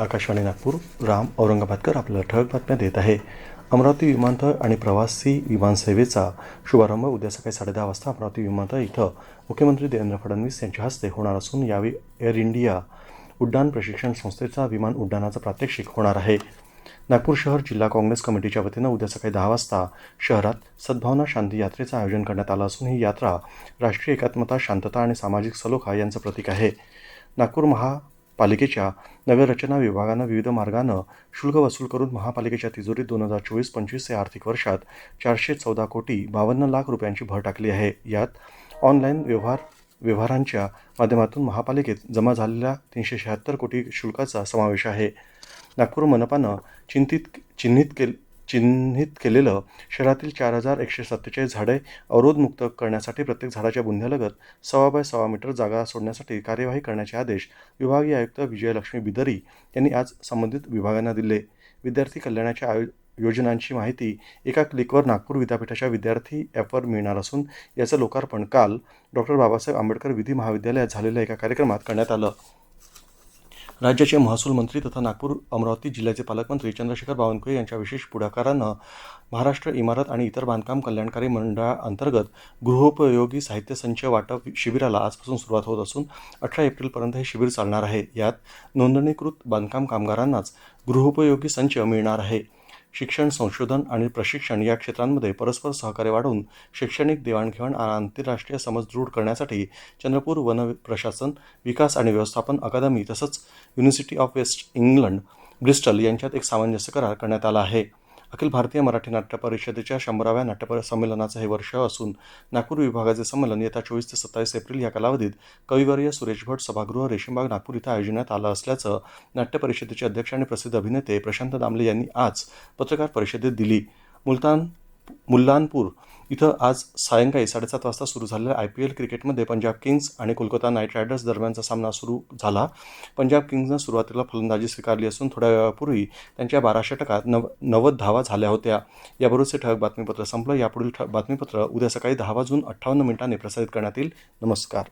आकाशवाणी नागपूर राम औरंगाबादकर आपल्याला ठळक बातम्या देत आहे. अमरावती विमानतळ आणि प्रवासी विमानसेवेचा शुभारंभ उद्या सकाळी साडेदहा वाजता अमरावती विमानतळ इथं मुख्यमंत्री देवेंद्र फडणवीस यांच्या हस्ते होणार असून यावेळी एअर इंडिया उड्डाण प्रशिक्षण संस्थेचा विमान उड्डाणाचं प्रात्यक्षिक होणार आहे. नागपूर शहर जिल्हा काँग्रेस कमिटीच्या वतीनं उद्या सकाळी दहा वाजता शहरात सद्भावना शांती यात्रेचं आयोजन करण्यात आलं असून ही यात्रा राष्ट्रीय एकात्मता शांतता आणि सामाजिक सलोखा यांचं प्रतीक आहे. नागपूर महा पालिकेच्या नगररचना विभागानं विविध मार्गानं शुल्क वसूल करून महापालिकेच्या तिजोरीत दोन हजार चोवीस पंचवीस या आर्थिक वर्षात चारशे चौदा कोटी बावन्न लाख रुपयांची भर टाकली आहे. यात ऑनलाईन व्यवहार व्यवहारांच्या माध्यमातून महापालिकेत जमा झालेल्या तीनशे शहात्तर कोटी शुल्काचा समावेश आहे. नागपूर मनपानं चिंतित चिन्हित केल चिन्हित केलेलं शहरातील चार हजार एकशे सत्तेचाळीस झाडे अवरोधमुक्त करण्यासाठी प्रत्येक झाडाच्या बुंध्यालगत सव्वा बाय सव्वा मीटर जागा सोडण्यासाठी कार्यवाही करण्याचे आदेश विभागीय आयुक्त विजयलक्ष्मी बिदरी यांनी आज संबंधित विभागांना दिले. विद्यार्थी कल्याणाच्या आयो योजनांची माहिती एका क्लिकवर नागपूर विद्यापीठाच्या विद्यार्थी ॲपवर मिळणार असून याचं लोकार्पण काल डॉक्टर बाबासाहेब आंबेडकर विधी महाविद्यालयात झालेल्या एका कार्यक्रमात करण्यात आलं. राज्याचे महसूल मंत्री तथा नागपूर अमरावती जिल्ह्याचे पालकमंत्री चंद्रशेखर बावनकुळे यांच्या विशेष पुढाकारानं महाराष्ट्र इमारत आणि इतर बांधकाम कल्याणकारी मंडळाअंतर्गत गृहोपयोगी साहित्य संच वाटप शिबिराला आजपासून सुरुवात होत असून अठरा एप्रिलपर्यंत हे शिबिर चालणार आहे. यात नोंदणीकृत बांधकाम कामगारांनाच गृहोपयोगी संच मिळणार आहे. शिक्षण संशोधन आणि प्रशिक्षण या क्षेत्रांमध्ये परस्पर सहकार्य वाढवून शैक्षणिक देवाणघेवाण आणि आंतरराष्ट्रीय समज दृढ करण्यासाठी चंद्रपूर वन प्रशासन विकास आणि व्यवस्थापन अकादमी तसंच university of west England Bristol यांच्यात एक सामंजस्य करार करण्यात आला आहे. अखिल भारतीय मराठी नाट्य परिषदेच्या शंभराव्या नाट्य संमेलनाचं हे वर्ष असून नागपूर विभागाचे संमेलन येत्या चोवीस ते सत्तावीस एप्रिल या कालावधीत कविवर्य सुरेश भट सभागृह रेशीमबाग नागपूर इथं आयोजण्यात आलं असल्याचं नाट्य परिषदेचे अध्यक्ष आणि प्रसिद्ध अभिनेते प्रशांत दामले यांनी आज पत्रकार परिषदेत दिली. मुलतान मुल्लानपूर इथं आज सायंकाळी साडेसात वाजता सुरू झालेल्या आय पी एल क्रिकेटमध्ये पंजाब किंग्स आणि कोलकाता नाईट रायडर्स दरम्यानचा सामना सुरू झाला. पंजाब किंग्जनं सुरुवातीला फलंदाजी स्वीकारली असून थोड्या वेळापूर्वी त्यांच्या बाराशे टकात नव नव्वद धावा झाल्या होत्या. याबरोबरचे ठळक बातमीपत्र संपलं. यापुढील ठ बातमीपत्र उद्या सकाळी दहा वाजून अठ्ठावन्न मिनिटांनी प्रसारित करण्यात येईल. नमस्कार.